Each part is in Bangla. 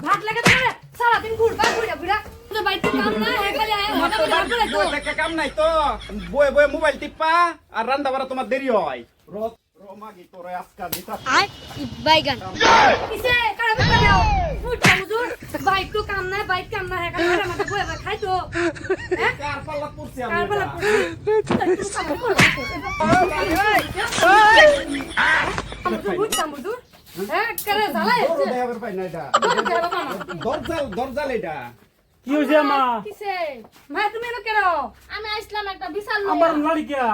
ভাত লাগে তোমার সারা দিন ঘুরবা ঘুরে ঘুরে কাম নাই তো বয়ে বয়ে মোবাইল টিপা আর রান্না বাড়া তোমার দেরি হয় রোমাগি তোরে আজকা দিতা আয় বাইগান। কিসে? কারে দাও মুখটা মুজুর বাইক কাম না বাইক কাম না হে? খালি মাথা বয়ে বয়ে খাই তো হ্যাঁ কার পাল্লা পড়ছি কার এটা দরজাল দরজাল এটা কি হয়েছে মা কিসে মা তুমি এনে আমি আসলাম একটা বিশাল আমার লড়কিয়া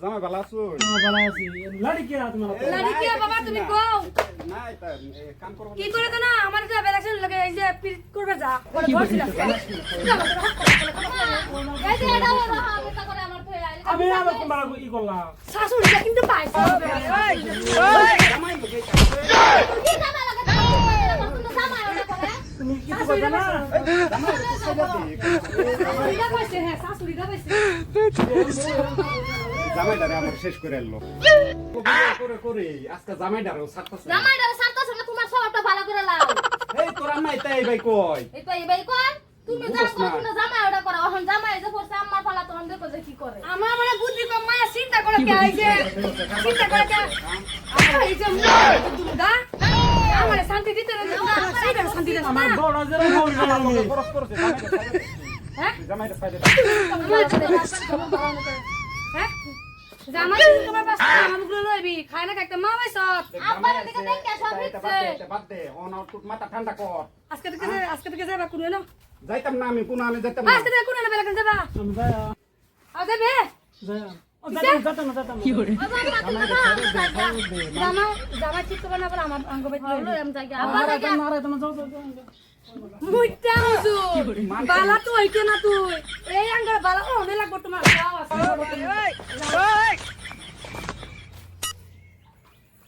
জামাই ভালো আছো ভালো আছি। লড়কিয়া তোমার লাড়িকিয়া বাবা তুমি কও। কি করে তো না আমার যে বেলাকশন লাগে এই যে পিট করবে যা বলে বলছিল এই যে এটা হলো হামিতা করে আমার আইলি আমি করলাম শাশুড়িটা কিন্তু পাইছে জামাই মুখে কি জামা লাগে কিন্তু জামা ওটা করে তুমি কিছু করবে না জামাই সাইডে দি হ্যাঁ জামাইটারে আমার শেষ করে এলো করে করে আজকে জামাইটারও সাতটা জামাইটা সাতটার সময় তোমার স্বভাবটা ভালো করে লাও। এই তোরা নাই তাই ভাই কই এই তো এই ভাই কোন তুমি না। করো তুমি জামাই ওটা করো? এখন জামাই যে পড়ছে আমার ফালা তখন দেখো যে কি করে। আমার মানে বুদ্ধি কম মায়া চিন্তা করে কে আইছে? চিন্তা করে কে আমার এই যে দুদা আমার শান্তি দিতে না না সেইটা শান্তি দিতে আমার বড় হবে না আমি হ্যাঁ? জামাইটা সাইডে। জামাই তোমার পাশে আমাগুলো লইবি খায় না খাইতে মা পাইছ আব্বার দিকে দেখে সব হচ্ছে বাদ দে অন তুই মাথা ঠান্ডা কর। আজকে থেকে আজকে থেকে যাবা কোন না যাইতাম না আমি কোন আমি যাইতাম না। আজকে থেকে কোন না বেলা যাবা? আমি যাই আ। যাবে যাই ও যাতাম যাতাম যাতাম। কি করে? জামা জামা ঠিক করে না বলে আমার অঙ্গ বাইতে লইবি আমি যাই আবার যাতাম আরে তুমি যাও যাও যাও মুইটা মুজু বালা তো হইতো না তুই? এই আঙ্গার বালা ও মে লাগবো তোমার। যাও আছে পাইতে না আমার আঙ্গা থাকলে এলো করব কি ব্যবসা আমার যা বেলা কেন পিড়ি করতে আর কি লাগবে এরকম শিক্ষা দে মাও নেক্সট টাইম কুইনা লই বুঝছ না